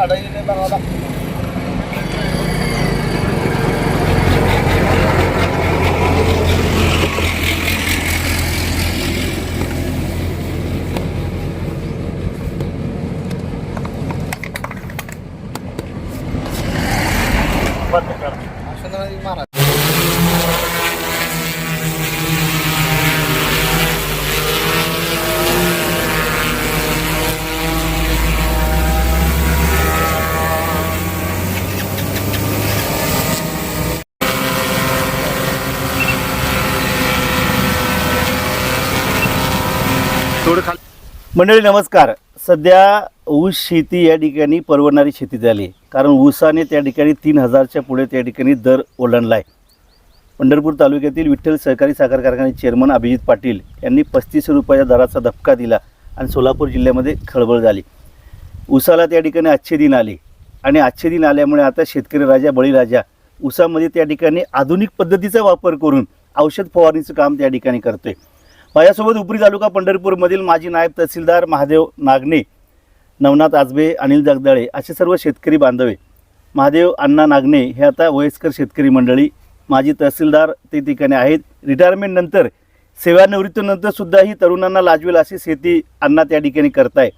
झाडं लावावं लागतं महाराज थोडं खाली मंडळी नमस्कार. सध्या ऊस शेती या ठिकाणी परवडणारी शेती झाली आहे. कारण ऊसाने त्या ठिकाणी तीन हजारच्या पुढे त्या ठिकाणी दर ओलांडला आहे. पंढरपूर तालुक्यातील विठ्ठल सहकारी साखर कारखान्याचे चेअरमन अभिजित पाटील यांनी पस्तीस रुपयाच्या दराचा धक्का दिला आणि सोलापूर जिल्ह्यामध्ये खळबळ झाली. ऊसाला त्या ठिकाणी आजचे दिन आले आणि आजचे दिन आल्यामुळे आता शेतकरी राजा बळीराजा ऊसामध्ये त्या ठिकाणी आधुनिक पद्धतीचा वापर करून औषध फवारणीचं काम त्या ठिकाणी करतोय. माझ्यासोबत उपरी तालुका पंढरपूरमधील माजी नायब तहसीलदार महादेव नागणे नवनाथ आजबे अनिल जगदाळे असे सर्व शेतकरी बांधवे. महादेव अण्णा नागणे हे आता वयस्कर शेतकरी मंडळी माजी तहसीलदार ते ठिकाणी आहेत. रिटायरमेंटनंतर सेवानिवृत्तीनंतर सुद्धा ही तरुणांना लाजवेल अशी शेती अण्णा त्या ठिकाणी करताय.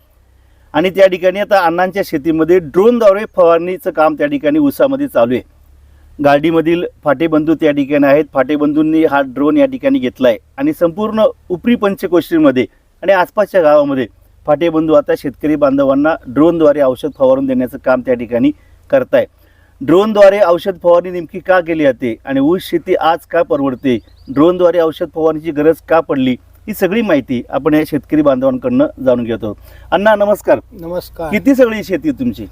आणि त्या ठिकाणी आता अण्णांच्या शेतीमध्ये ड्रोनद्वारे फवारणीचं काम त्या ठिकाणी उसामध्ये चालू आहे. गाडीमधील फाटेबंधू त्या ठिकाणी आहेत. फाटेबंधूंनी हा ड्रोन या ठिकाणी घेतला आहे आणि संपूर्ण उपरी पंचकोशीमध्ये आणि आसपासच्या गावामध्ये फाटेबंधू आता शेतकरी बांधवांना ड्रोनद्वारे औषध फवारून देण्याचं काम त्या ठिकाणी करताय. ड्रोनद्वारे औषध फवारणी नेमकी का केली जाते आणि ऊस शेती आज का परवडते? ड्रोनद्वारे औषध फवारणीची गरज का पडली? ही सगळी माहिती आपण या शेतकरी बांधवांकडनं जाणून घेतो अण्णा नमस्कार. नमस्कार. किती सगळी शेती तुमची?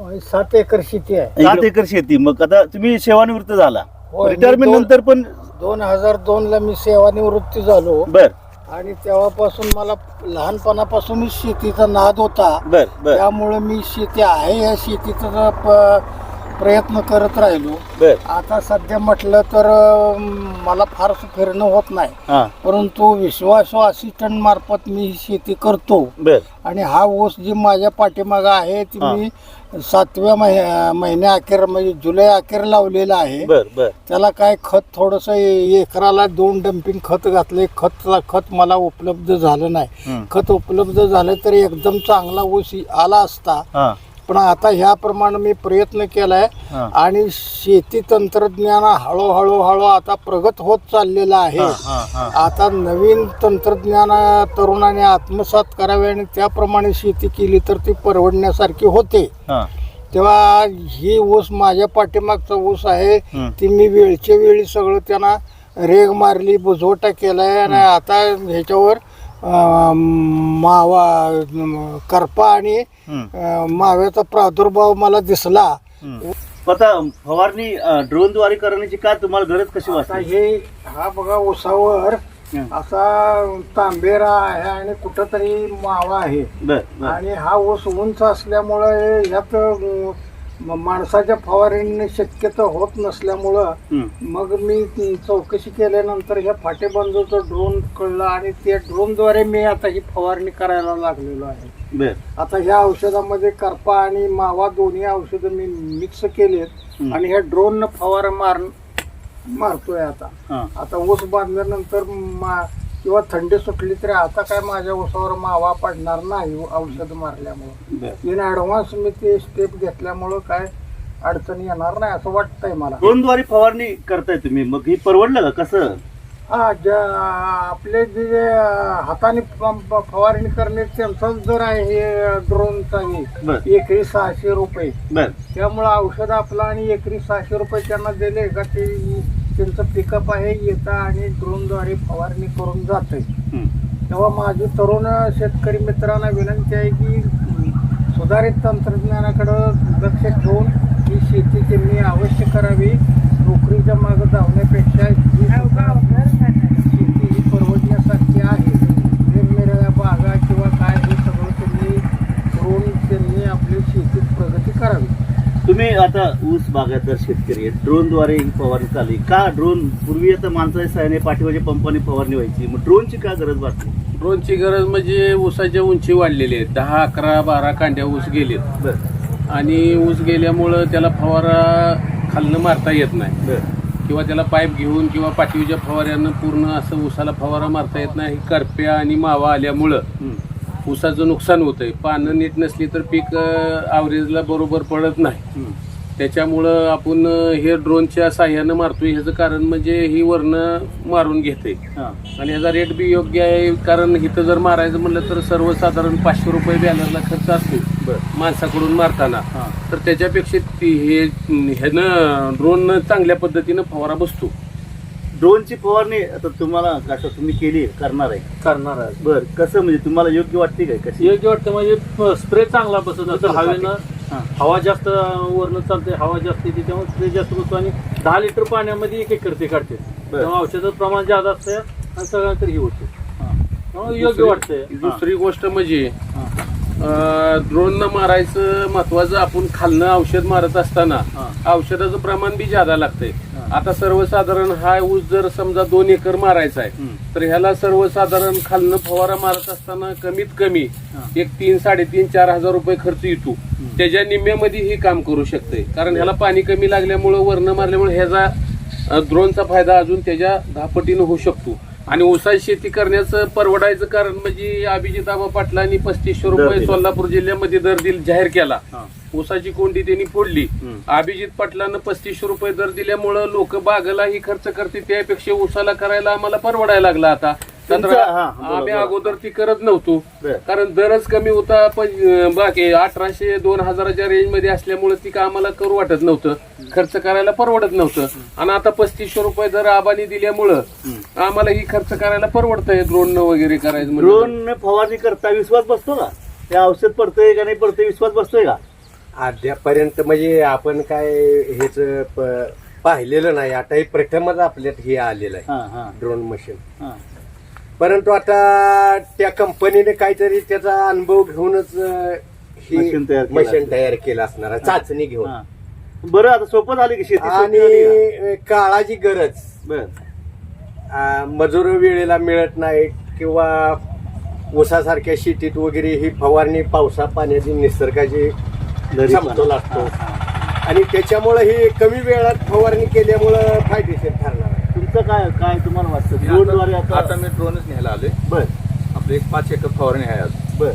सात एकर शेती आहे. सात एकर शेती. मग आता तुम्ही सेवानिवृत्त झाला. होय, मी रिटायरमेंट दोन- नंतर पण दोन हजार दोन ला मी सेवानिवृत्ती झालो. बर. आणि तेव्हापासून मला लहानपणापासूनच शेतीचा नाद होता. बर बर. त्यामुळे मी शेती आहे या शेतीचा प- प्रयत्न करत राहिलो. बर. आता सध्या म्हटलं तर अं, मला फारसं फिरणं होत नाही. हा. परंतु विश्वासू असिस्टंट मार्फत मी ही शेती करतो. बर. आणि हा ऊस जी माझ्या पाठीमागं आहे ती हा. मी सातव्या महिन्या महिन्या अखेर म्हणजे जुलै अखेर लावलेला आहे. बर बर. त्याला काय खत थोडस एकराला दोन डम्पिंग खत घातले. खत खत मला उपलब्ध झालं नाही. हम्म. खत उपलब्ध झालं तर एकदम चांगला ऊस आला असता हा. पण आता ह्याप्रमाणे मी प्रयत्न केलाय हा. आणि शेती तंत्रज्ञान हळूहळू हळू आता प्रगत होत चाललेलं आहे हा, हा, हा. आता नवीन तंत्रज्ञान तरुणाने आत्मसात करावे आणि त्याप्रमाणे शेती केली तर ती परवडण्यासारखी होते हा तेव्हा ही ऊस माझ्या पाठीमागचा ऊस आहे. ती मी वेळच्या वेळी सगळं त्यांना रेग मारली बुजवटा केलाय आणि आता ह्याच्यावर अं, मावा अं, करपा आणि माव्याचा प्रादुर्भाव मला दिसला. आता फवारणी ड्रोनद्वारे करण्याची का तुम्हाला गरज कशी वाटते हे हा बघा ऊसावर हं. असा तांबेरा आहे आणि कुठंतरी मावा आहे. आणि हा ऊस उंच असल्यामुळं ह्यात माणसाच्या फवारणीने शक्यतो होत नसल्यामुळं. मग मी चौकशी केल्यानंतर ह्या फाटेबंधूचं ड्रोन कळलं आणि त्या ड्रोनद्वारे मी आता ही फवारणी करायला लागलेलो आहे आता ह्या औषधामध्ये करपा आणि मावा दोन्ही औषधं मी मिक्स केलेत. आणि ह्या ड्रोन फवारा मार मारतोय आता आता ऊस बांधल्यानंतर मा किंवा थंडी सुटली तरी आता काय माझ्या ऊसावर मावा पडणार नाही औषध मारल्यामुळं. इन ॲडव्हान्स मी ते स्टेप घेतल्यामुळं काय अडचण येणार नाही असं वाटतंय मला. ड्रोनद्वारे फवारणी करताय तुम्ही. मग ही परवडलं का? कसं? हा ज्या आपले जे हाताने फवारणी करणे त्यांचाच दर आहे हे ड्रोनचा हे एकरी सहाशे रुपये. त्यामुळं औषध आपलं आणि एकरी सहाशे रुपये त्यांना दिले का ते त्यांचं पिकअप आहे येतं आणि ड्रोनद्वारे फवारणी करून जाते. तेव्हा माझी तरुण शेतकरी मित्रांना विनंती आहे की सुधारित तंत्रज्ञानाकडं लक्ष ठेवून ही शेती त्यांनी अवश्य करावी नोकरीच्या मागं धावण्यापेक्षा ही सुद्धा शेती ही परवडण्यासारखी आहे निरनिराळ्या बागा किंवा काय हे सगळं त्यांनी करून त्यांनी आपली शेतीत प्रगती करावी तुम्ही आता ऊस बागायतदार शेतकरी आहे ड्रोनद्वारे ही फवारणी चालू आहे. का ड्रोन? पूर्वी आता माणसाच्या सहाय्याने पाठीमागे पंपाने फवारणी व्हायची. मग ड्रोनची का गरज वाटते ड्रोनची गरज म्हणजे ऊसाच्या उंची वाढलेली आहे. दहा अकरा बारा कांड्या ऊस गेलेत. बर. आणि ऊस गेल्यामुळं त्याला फवारा खालनं मारता येत नाही. बर. किंवा त्याला पाईप घेऊन किंवा पाठीच्या फवाऱ्यानं पूर्ण असं ऊसाला फवारा मारता येत नाही. करप्या आणि मावा आल्यामुळं. ऊसाचं नुकसान होतंय. पानं नीट नसली तर पीक ॲव्हरेजला बरोबर पडत नाही. त्याच्यामुळं आपण हे ड्रोनच्या साह्यानं मारतोय. ह्याचं कारण म्हणजे ही वरनं मारून घेते आणि ह्याचा रेट बी योग्य आहे कारण इथं जर मारायचं म्हणलं तर सर्वसाधारण पाचशे रुपये बॅलरला खर्च असतो माणसाकडून मारताना. तर त्याच्यापेक्षा ती हे ह्यानं ड्रोन चांगल्या पद्धतीनं फवारा बसतो. ड्रोनची फवारणी आता तुम्हाला कसं तुम्ही केली आहे, करणार आहे. करणार आहे. बर कसं म्हणजे तुम्हाला योग्य वाटते काय? कशी? योग्य वाटतं म्हणजे स्प्रे चांगला बसत असतो हवेनं. हां. हवा जास्त वरनं चालते हवा जास्त येते त्यामुळे स्प्रे जास्त बसतो आणि दहा लिटर पाण्यामध्ये एक एकर ते काढते. त्यामुळे औषधाचं प्रमाण जास्त असतं आणि सगळ्यांतर हे होते. हां. त्यामुळे योग्य वाटतंय. दुसरी गोष्ट म्हणजे हां. ड्रोन न मारायचं महत्वाचं आपण खालनं औषध मारत असताना औषधाचं प्रमाण बी जादा लागतंय. आता सर्वसाधारण हा ऊस जर समजा दोन एकर मारायचा आहे. तर ह्याला सर्वसाधारण खालनं फवारा मारत असताना कमीत कमी. एक तीन साडेतीन चार हजार रुपये खर्च येतो. त्याच्या निम्म्यामध्ये ही काम करू शकते कारण ह्याला पाणी कमी लागल्यामुळं वर्ण मारल्यामुळे ह्याचा ड्रोनचा फायदा अजून त्याच्या दहा पटीनं होऊ शकतो. आणि ऊसाची शेती करण्याचं परवडायचं कारण म्हणजे अभिजित आबा पाटलांनी पस्तीसशे रुपये दिला. सोलापूर जिल्ह्यामध्ये दर दिल जाहीर केला ऊसाची कोंडी त्यांनी फोडली. अभिजित पाटलानं पस्तीसशे रुपये दर दिल्यामुळं लोक बागाला ही खर्च करते त्यापेक्षा ऊसाला करायला आम्हाला परवडायला लागला आता तुमचं- हां. आम्ही अगोदर ती करत नव्हतो. बर. कारण दरच कमी होता पण अं, बाकी अठराशे दोन हजाराच्या रेंजमध्ये असल्यामुळे ती का आम्हाला करू वाटत नव्हतं. खर्च करायला परवडत नव्हतं. आणि आता पस्तीसशे रुपये दर आबानी दिल्यामुळं. आम्हाला ही खर्च करायला परवडतंय ड्रोन वगैरे करायचं म्हणजे. ड्रोन फवारणी करता विश्वास बसतो का? ते औषध पडतंय का नाही पडतंय विश्वास बसतोय का? अद्यापर्यंत म्हणजे आपण काय हेच प- पाहिलेलं नाही. आता हे प्रथमच आपल्यात हे आलेलं आहे. हां हां. ड्रोन मशीन हां. परंतु आता त्या कंपनीने काहीतरी त्याचा अनुभव घेऊनच ही मशीन तयार केलं मशीन असेल. तयार केलं असणार आहे, चाचणी घेऊन हां. बरं आता सोपं झाली की शेती आणि सोपी झाली का? अं, काळाची गरज बर मजूर वेळेला मिळत नाही किंवा ऊसासारख्या शेतीत वगैरे ही फवारणी पावसा पाण्याची निसर्गाची घरी पण. समतोल असतो हां, हां. आणि त्याच्यामुळे ही कमी वेळात फवारणी केल्यामुळं फायदेशीर ठरणार आहे तुमचं काय काय तुम्हाला वाटतं? ड्रोनद्वारे आता आता मी ड्रोनच न्यायला आलोय. बर. आपलं एक पाच एकर फवारणी आहे आज. बर.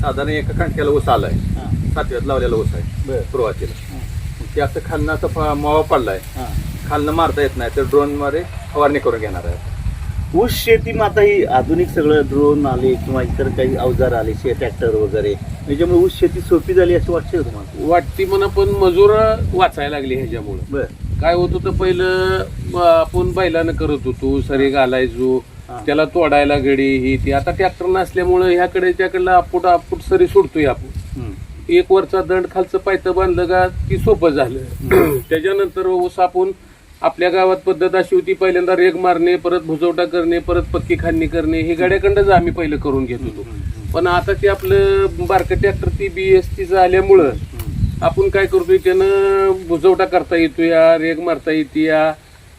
साधारण एका खणक्याला ऊस आलाय. हां. सातव्यात लावलेला ऊस आहे. बर. सुरुवातीला. ते असं खालनं असं फ- मावा पडलाय. हां. खालनं मारता येत नाही तर ड्रोनमध्ये फवारणी करून घेणार आहे. ऊस शेती मग आता ही आधुनिक सगळं ड्रोन आले किंवा इतर काही अवजार आले शे ट्रॅक्टर वगैरे. त्याच्यामुळे ऊस शेती सोपी झाली असं वाटतं का तुम्हाला? वाटती म्हणा पण मजूर वाचायला लागली ह्याच्यामुळं. बर. काय होत होतं पहिलं आपण बैलानं करत होतो सरी घालायचो. त्याला तोडायला गडी ही ती. आता ट्रॅक्टर नसल्यामुळं ह्याकडे त्याकडलं आपूट आपूट सरी सोडतोय आपण. एक वरचा दंड खालचं पायतं बांधलं का ती सोपं झालं. त्याच्यानंतर ऊस आपण आपल्या गावात पद्धत अशी होती पहिल्यांदा रेग मारणे परत भुजवटा करणे परत पक्की खांदणी करणे हे गाड्याकडंच आम्ही पहिलं करून घेत होतो. पण आता ते आपलं बारकं ट्रॅक्टर ती बी एस टीचं आल्यामुळं आपण काय करतोय त्यानं भुजवटा करता येतो या रेग मारता येते या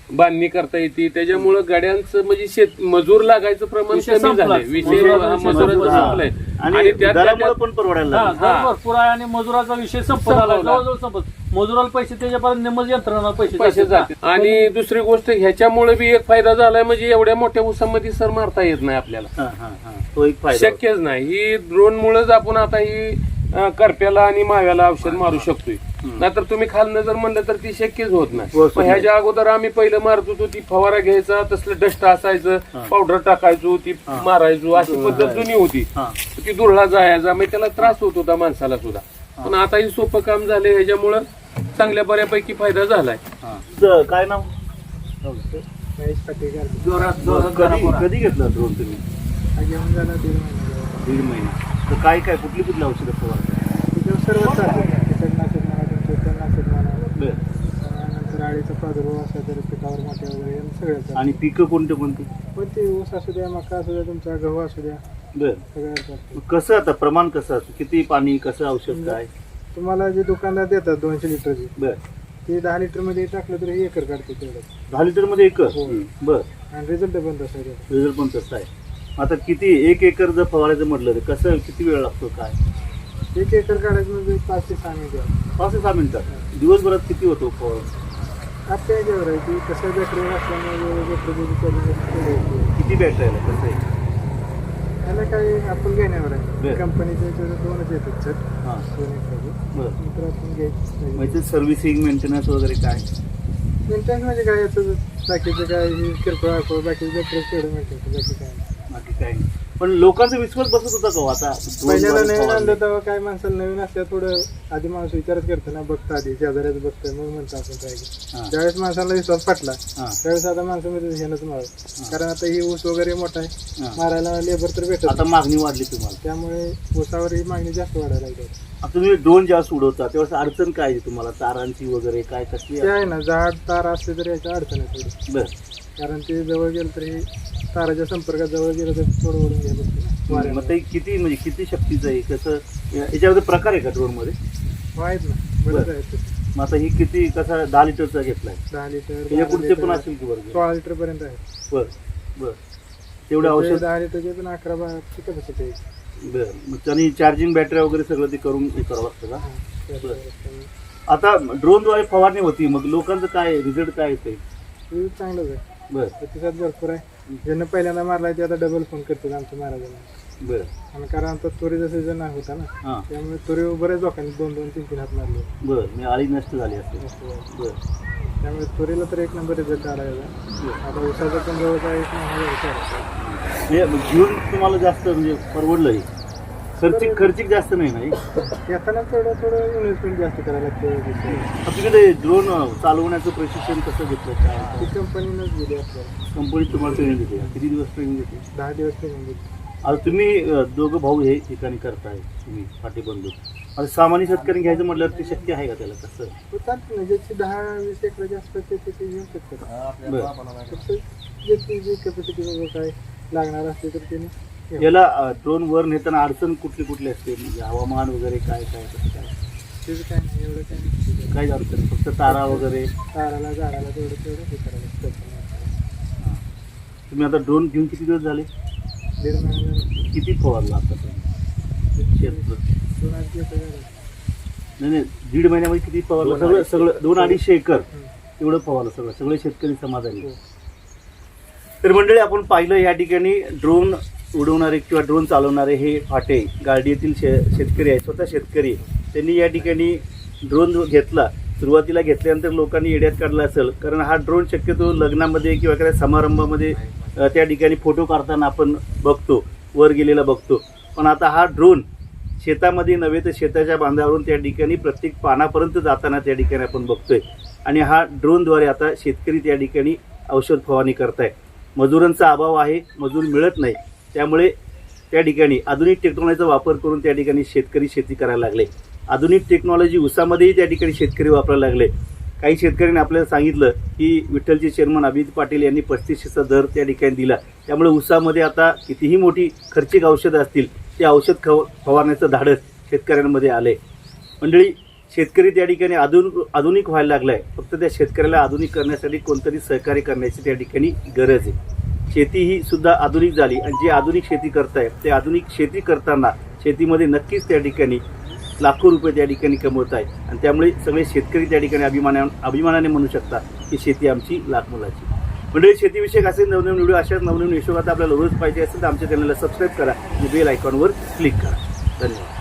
बांधणी करता येते त्याच्यामुळं गाड्यांचं म्हणजे शेत मजूर लागायचं प्रमाण विषय कमी. झालंय विषय मजुराचा हा. संपलाय आणि आणि त्यात- दरामुळे त्यात- पण परवडायला हा, लागलं. हा. भरपूर आहे आणि मजुराचा विषय संपत आला संपवला. जवळजवळ संपत मजुराला पैसे त्याच्यापर्यंत निम्मच यंत्रणा पैसे पैसे जाते आणि दुसरी गोष्ट ह्याच्यामुळे बी एक फायदा झालाय म्हणजे एवढ्या मोठ्या ऊसामध्ये सर मारता येत नाही आपल्याला हां, हां, हां. तो एक फायदा शक्यच नाही ही ड्रोन मुळेच आपण आता ही अं, करप्याला आणि माव्याला औषध मारू शकतोय. नाहीतर तुम्ही खालनं जर म्हणलं तर ती शक्यच होत नाही. होत ह्याच्या अगोदर आम्ही पहिलं मारत होतो ती फवारा घ्यायचा तसलं डस्ट असायचं पावडर टाकायचो ती मारायचो अशी पद्धत जुनी होती. हां. ती दुरळा जायचा मग त्याला त्रास होत होता माणसाला सुद्धा. पण आता हे सोपं काम झालंय ह्याच्यामुळं चांगल्या बऱ्यापैकी फायदा झालाय. तुझं काय नाव? कधी कधी घेतलं ड्रोन तुम्ही? दीड महिना. तर काय काय कुठली कुठली औषधं फवारता तिथं सर्व कीटकनाशक म्हणा तुमचं तणनाशक म्हणा नंतर आळीचा प्रादुर्भाव असला तर पिकावर मोठ्या वगैरे यांनी सगळं चालू आणि पिकं कोणते कोणती? पण ते ऊस असू द्या मका असू द्या तुमचा गहू असू द्या. बर. सगळं चालतं मग कसं आता प्रमाण कसं असतं? किती पाणी कसं औषध काय? तुम्हाला जे दुकानदार देतात दोनशे लिटरची बर. ते दहा लिटरमध्ये टाकलं तर हे एकर काढते तेवढं. दहा लिटरमध्ये एक हो. बर. आणि रिझल्ट पण तसा आहे. रिझल्ट पण तसं आहे. आता किती एक एकर जर फवारायचं म्हटलं तर कसं किती वेळ लागतो काय? एक एकर काढायचं म्हणजे पाच ते सहा मिनिटं. पाच ते सहा मिनिटात दिवसभरात किती होतो फवार? याच्यावर आहे की कसं बॅटरी असल्यामुळे बॅटरी चालू किती बॅटरी आहे? कसं आहे? त्याला काही आपण घेण्यावर आहे. बरं. कंपनीचे याच्यावर दोनच येतात सर. हां. दोन एकराचे बरं. नंतर आपण घ्यायचं म्हणजे सर्व्हिसिंग मेंटेनन्स वगैरे काय? मेंटेनन्स म्हणजे काय? याचं बाकीचं काय? हे किरकोळ बाकीचं बॅटरी बाकी काय? नाही. बाकी काय नाही. पण लोकांचा विश्वास बसत होता हो आता ड्रोनद्वारे नवीन? आणलं तेव्हा काय माणसाला नवीन असल्या थोडं आधी माणूस विचारच करतो ना बघता आधी शेजाऱ्याचं बघतोय मग म्हणतो आपण काय हां. ज्यावेळेस माणसाला विश्वास पटला हां. त्यावेळेस आता माणसामध्ये घेणंच मार कारण आता ही ऊस वगैरे मोठा आहे. मारायला लेबर तर भेटत आता नाही. मागणी वाढली तुम्हाला त्यामुळे ऊसावर ही मागणी जास्त वाढायला लागली आता तुम्ही ड्रोन ज्यावेळेस उडवता त्यावेळेस अडचण काय आहे तुम्हाला तारांची वगैरे काय कसली ते आहे ना झाड तार असले तरी याच्या अडचण आहे थोडी बर कारण ते जवळ गेलं तरी ताराच्या संपर्कात जवळ गेलं तर थोडं ओढून घ्यायला लागतं मग. ते किती म्हणजे किती शक्तीचं आहे? कसं या- याच्यामध्ये प्रकार आहे का ड्रोनमध्ये? हो, आहेत ना बरेच बरं. आहेत. ते. मग आता ही किती कसा दहा लिटरचा घेतलाय? दहा लिटर त्याच्या बारा पुढचे पण लिटर, असेल की वर्ग सोळा लिटर पर्यंत आहे बर बर. तेवढं औषध? दहा लिटरचे पण अकरा बाराची कॅपॅसिटी आहे? बर. मग त्यांनी चार्जिंग बॅटरी वगैरे सगळं ते करून हे करावं लागतं का? बरं. आता ड्रोनद्वारे फवारणी होती मग लोकांचं काय रिझल्ट काय येते ते चांगलंच आहे. बर. प्रतिसाद भरपूर आहे. ज्यांना पहिल्यांदा मारलाय ते आता डबल फोन करतात आमच्या महाराजांना. बर. आणि कारण आता तुरीचा सीझन होता ना हां. त्यामुळे तुरी बऱ्याच लोकांनी दोन दोन तीन तीन हात मारले. बर मी आळी नष्ट झाली असते बर. त्यामुळे तुरीला तर एक नंबर रिझल्ट आला याचा. आता उसाचा पण जवळचा एक महिना झाला चालू. हे घेऊन तुम्हाला जास्त म्हणजे परवडलं हे? खर्चिक खर्चिक जास्त नाही ना हे? येताना थोडं थोडं इन्व्हेस्टमेंट जास्त करायला लागते. ते ड्रोन चालवण्याचं प्रशिक्षण कसं घेतलं? काय ती कंपनीनंच दिली आपल्याला. कंपनी तुम्हाला ट्रेनिंग देते किती दिवस ट्रेनिंग देते? दहा दिवस ट्रेनिंग दिली आता तुम्ही अं, दोघं भाऊ हे ठिकाणी करताय तुम्ही पाठीबंधू. आता सामान्य शेतकरी घ्यायचं म्हटलं ते शक्य आहे का त्याला? कसं? तो चालतं ना. ज्याची दहा वीस एकर जास्त ते घेऊ शकतात. बरं. फक्त ज्याची जी कॅपॅसिटी वगैरे काय लागणार असते तर त्याने. याला ड्रोन वर नेताना अडचण कुठली कुठली असते? म्हणजे हवामान वगैरे काय काय कसं काय? त्याचं काय नाही एवढं काय नाही. काय अडचण. फक्त तारा वगैरे? ताराला झाडाला तेवढं तेवढं हे करायला लागतं. तुम्ही आता ड्रोन घेऊन किती दिवस झाले? दीड महिना झाला. किती फवारला आता दोन झालं. नाही नाही दीड महिन्यामध्ये किती फवारलं? सगळं सगळं दोन अडीचशे एकर. एवढं फवारलं सगळं. सगळे शेतकरी समाधानी. हो. तर मंडळी आपण पाहिलं या ठिकाणी ड्रोन उडवणारे किंवा ड्रोन चालवणारे हे फाटे गाडी येथील शे शेतकरी आहे स्वतः शेतकरी त्यांनी या ठिकाणी ड्रोन घेतला. सुरुवातीला घेतल्यानंतर लोकांनी येड्यात काढला असेल. कारण हा ड्रोन शक्यतो लग्नामध्ये किंवा एखाद्या समारंभामध्ये त्या ठिकाणी फोटो काढताना आपण बघतो. वर गेलेला बघतो. पण आता हा ड्रोन शेतामध्ये नव्हे तर शेताच्या बांधावरून त्या ठिकाणी प्रत्येक पानापर्यंत जाताना त्या ठिकाणी आपण बघतोय. आणि हा ड्रोनद्वारे आता शेतकरी त्या ठिकाणी औषध फवारणी करताय. मजुरांचा अभाव आहे मजूर मिळत नाही. त्यामुळे त्या ठिकाणी आधुनिक टेक्नॉलॉजीचा वापर करून त्या ठिकाणी शेतकरी शेती करायला लागले. आधुनिक टेक्नॉलॉजी उसामध्येही त्या ठिकाणी शेतकरी वापरायला लागले. काही शेतकऱ्यांनी आपल्याला सांगितलं की विठ्ठलचे चेअरमन अभिजित पाटील यांनी पस्तीसशेचा दर त्या ठिकाणी दिला. त्यामुळे उसामध्ये आता कितीही मोठी खर्चिक औषधं असतील ते औषध खव फवारण्याचं धाडस शेतकऱ्यांमध्ये आले मंडळी शेतकरी त्या ठिकाणी आधुनिक आधुनिक व्हायला लागला आहे फक्त त्या शेतकऱ्याला आधुनिक करण्यासाठी कोणतरी सहकार्य करण्याची त्या ठिकाणी गरज आहे. शेती ही सुद्धा आधुनिक झाली. आणि जे आधुनिक शेती करताय ते आधुनिक शेती करताना शेतीमध्ये नक्कीच त्या ठिकाणी लाखो रुपये त्या ठिकाणी कमवत आहे. आणि त्यामुळे सगळे शेतकरी त्या ठिकाणी अभिमाना अभिमानाने म्हणू शकता की शेती आमची लाख मुलाची. मंडळी शेतीविषयक असे नवनवीन व्हिडिओ अशाच नवनवीन यशोगात आपल्याला रोज पाहिजे असेल तर आमच्या चॅनलला सबस्क्राईब करा आणि बेल आयकॉनवर क्लिक करा. धन्यवाद.